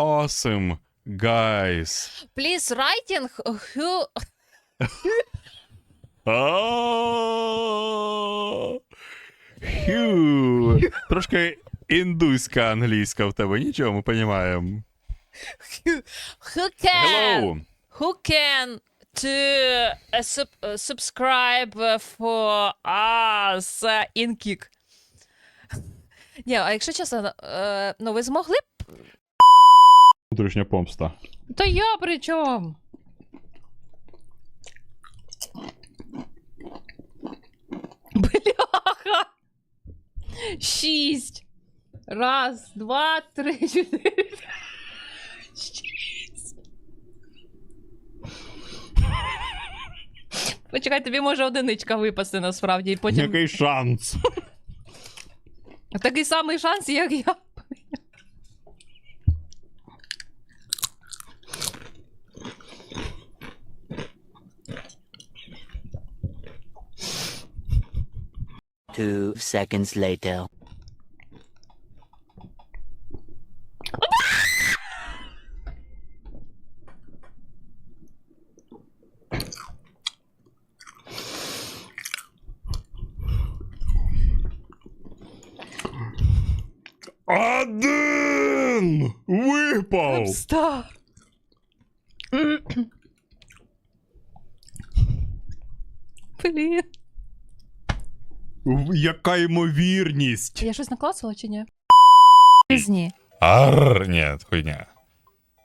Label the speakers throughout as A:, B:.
A: awesome, guys.
B: Please writing who...
A: А-а-а. Хю. Трошки індуська англійська в тебе, нічого, ми розуміємо.
B: Who can...
A: Hello.
B: Who can to uh, sub- uh, subscribe uh, for us uh, in Kik? Ні, а якщо чесно, е, ну ви змогли б...
A: Внутрішня помста.
B: Та я при чому? Бляха! Шість. Раз, два, три, чотири. Шість. Почекай, тобі може одиничка випасти насправді, і потім
A: Який шанс?
B: такий самий шанс, як я.
C: Two seconds later.
A: Один! Випав!
B: Встав. Блін.
A: Яка ймовірність?
B: Я щось наклацала чи ні? Пізні.
A: Арр, нет, хуйня.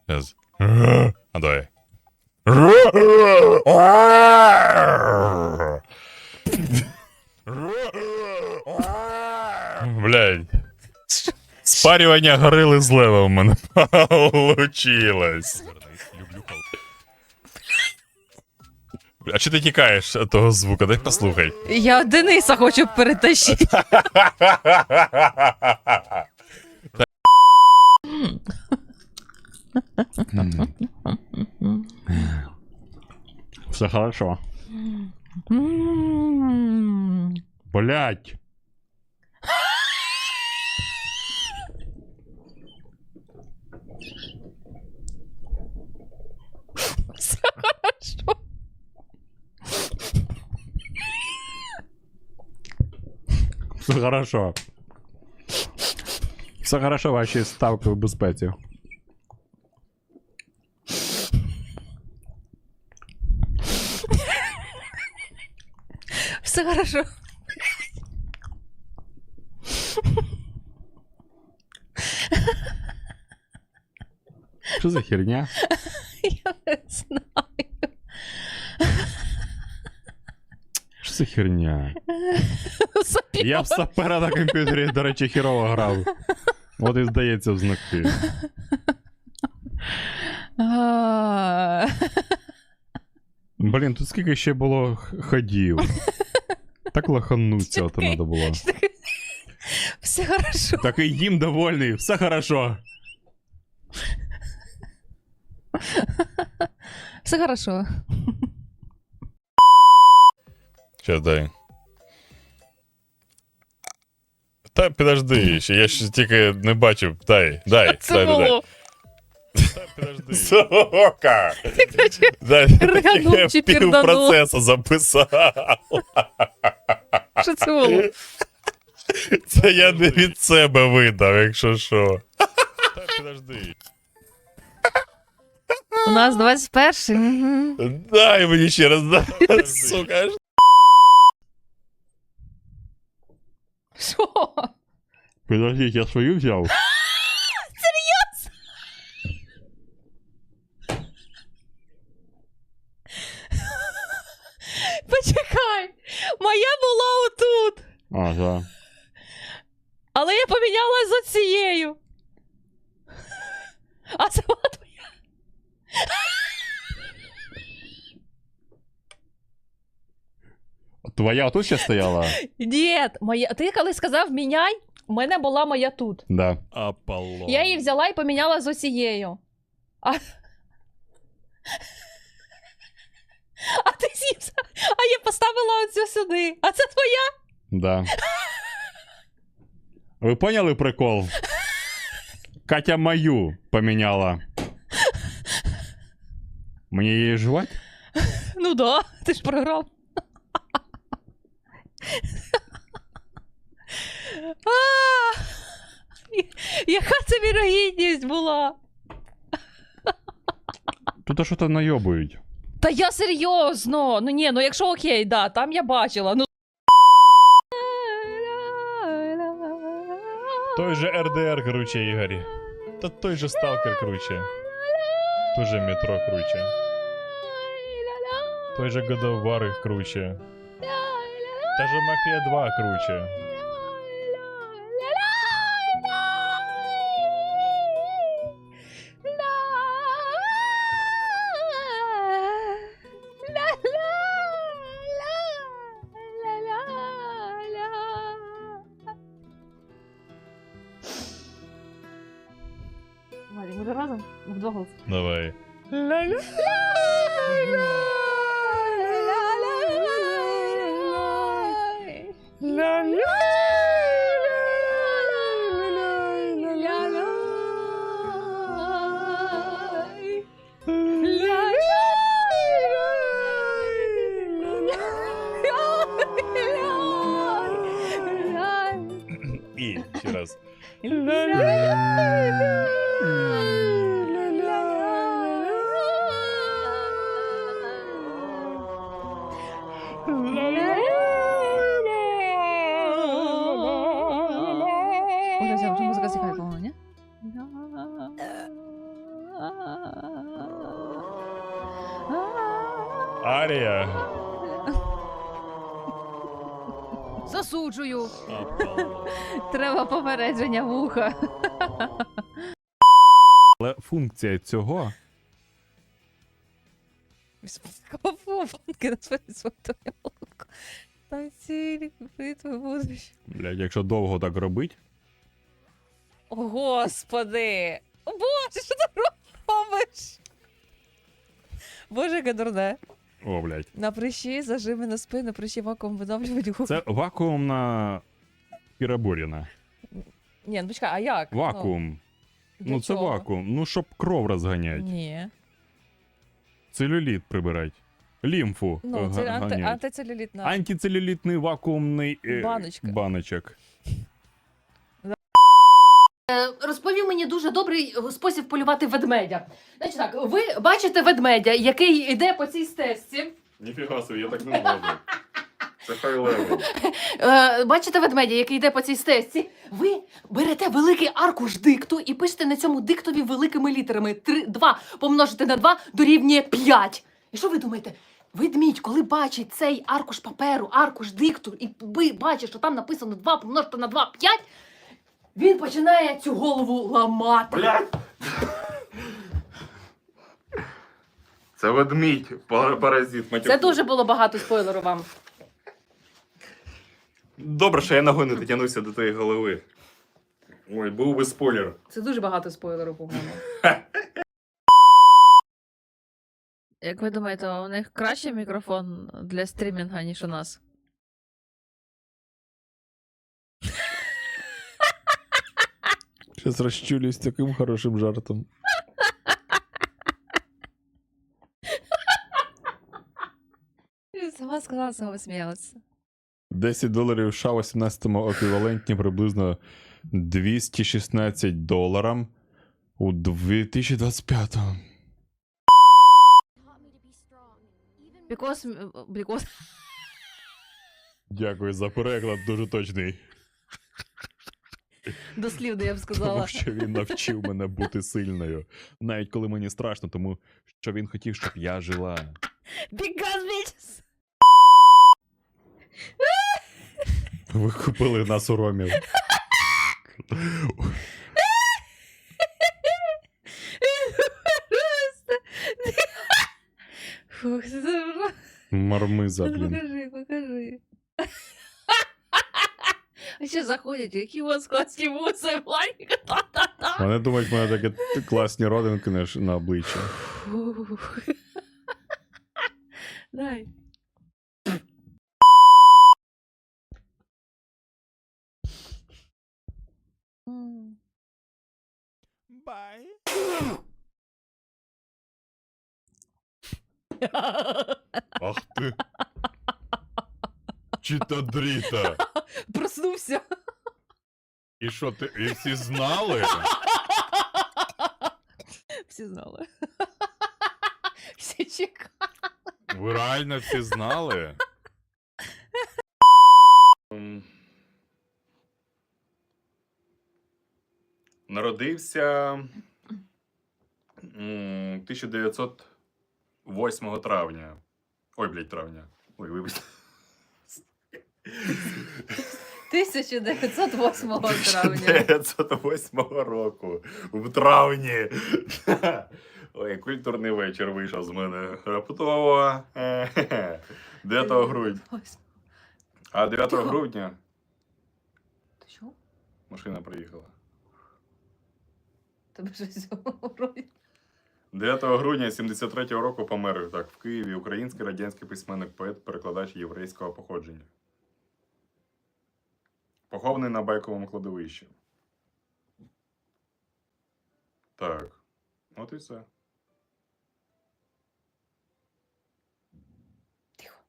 A: Сейчас. А давай. Блядь. Спарювання горили з лева в мене получилось. А чи ти тікаєш від того звука? Дай послухай.
B: Я Дениса хочу перетащити.
A: Все хорошо. Блять.
B: Все хорошо.
A: Все хорошо. Все хорошо, ваші ставки в безпеці.
B: Все хорошо.
A: Що за херня?
B: Я не знаю.
A: Що за херня? Я в сапера на комп'ютері, до речі, хірово грав. От і здається в знаки. Блін, тут скільки ще було ходів. Так лохануться,
B: Чекай.
A: треба було.
B: Все хорошо.
A: Так і їм довольний, все хорошо.
B: Все хорошо.
A: Сейчас дай. Та підожди, ще я ще тільки не бачив. Дай, дай,
B: Це
A: дай, дай, дай.
B: було.
A: Та підожди. Сука! Дай,
B: Риганув
A: я
B: чи
A: пів
B: пірданув?
A: процесу записав.
B: Що це було?
A: Це я не від себе видав, якщо що. Та підожди.
B: У нас 21 Мгм.
A: Дай мені ще раз, дай. Сука.
B: Що?
A: Подождіть, я свою взяв.
B: Почекай. Моя була отут.
A: А, да.
B: Але я поміняла з оцією. А була твоя.
A: Твоя тут ще стояла?
B: Ні, моя. Ти коли сказав міняй, у мене була моя тут.
A: Да. Аполлон.
B: Я її взяла і поміняла з оцією. А, а ти з'їв. А я поставила оцю сюди. А це твоя?
A: Да. Ви поняли прикол? Катя мою поміняла. Мені її жувати?
B: Ну да, ти ж програв. Яка це вірогідність була?
A: Тут що то найобують.
B: Та я серйозно. Ну ні, ну якщо окей, да, там я бачила. Ну.
D: Той же РДР круче, Ігорі. Та той же сталкер круче. Той же метро круче. Той же War круче. Та же Мафія 2 круче.
B: Владик, може разом? Вдвох.
D: Давай. І
B: Засуджую. Треба попередження вуха.
A: Але функція цього.
B: Фанки на свою свою молоко. Та цілі битви будеш.
A: Блядь, якщо довго так робить.
B: О, господи! О, Боже, що ти робиш? Боже, яке дурне.
A: О, блядь.
B: На прищі, зажими на спину, прищі вакуум видавлювати губи.
A: Це вакуумна пірабуріна.
B: Ні, ну почекай, а як?
A: Вакуум.
B: для
A: Ну, це
B: чого?
A: вакуум. Ну, щоб кров розганять.
B: Ні.
A: Целюліт прибирать. Лімфу.
B: Ну, це анти, антицелюлітна.
A: Антицелюлітний вакуумний е,
B: Баночка.
A: баночок.
E: Е, Розповів мені дуже добрий е, спосіб полювати ведмедя. Значить так, ви бачите ведмедя, який йде по цій стежці.
A: Ніфіга собі, я так не можу. Це хай левел.
E: Е, бачите ведмедя, який йде по цій стежці. Ви берете великий аркуш дикту і пишете на цьому диктові великими літерами. 3, 2 помножити на 2 дорівнює 5. І що ви думаєте? Ведмідь, коли бачить цей аркуш паперу, аркуш дикту, і ви бачите, що там написано 2 помножити на 2 5, він починає цю голову ламати.
A: Блядь! Це ведмідь, пара- паразит,
E: Це дуже було багато спойлеру вам.
A: Добре, що я ногою не дотягнувся до твоєї голови. Ой, був би спойлер.
E: Це дуже багато спойлеру, по-моєму.
B: Як ви думаєте, у них кращий мікрофон для стрімінга, ніж у нас?
D: Щас розчулюсь таким хорошим жартом.
B: Сама сказала, сама сміялася.
D: 10 доларів США в 18-му еквівалентні приблизно 216 доларам у 2025-му.
B: Because, because...
D: Дякую за переклад, дуже точний.
B: Дослівно я б
D: Тому
B: сказала.
D: що він навчив мене бути сильною. Навіть коли мені страшно, тому що він хотів, щоб я жила.
B: Because bitches!
D: Ви купили нас у ромів.
B: Фух, це.
D: Мармиза, блін.
B: Покажи, покажи. А ще заходять, які у вас класні вуси, Владіка, та-та-та.
D: Вони думають, в мене такі класні родинки на, ш- на обличчі.
B: Фух. Дай. М.
A: Ах ти. Читадріта.
B: Проснувся.
A: І що ти? І всі знали?
B: Всі знали. Всі чекали.
A: Ви реально всі знали? Народився 1908 травня. Ой, блядь, травня. Ой, вибачте.
E: 1908 травня.
A: 1908 року. В травні. Ой, культурний вечір вийшов з мене. Раптово. 9 грудня. А 9
E: Тихо.
A: грудня
E: Ти що?
A: машина приїхала.
E: Тебе щось вроді.
A: 9 грудня 73-го року помер так, в Києві український радянський письменник, поет, перекладач єврейського походження. Похований на байковому кладовищі. Так. От і все.
E: Тихо.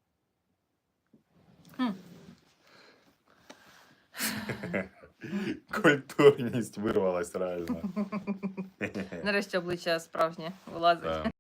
A: Культурність вирвалась реально.
E: Нарешті обличчя справжнє вилазить.
A: Так.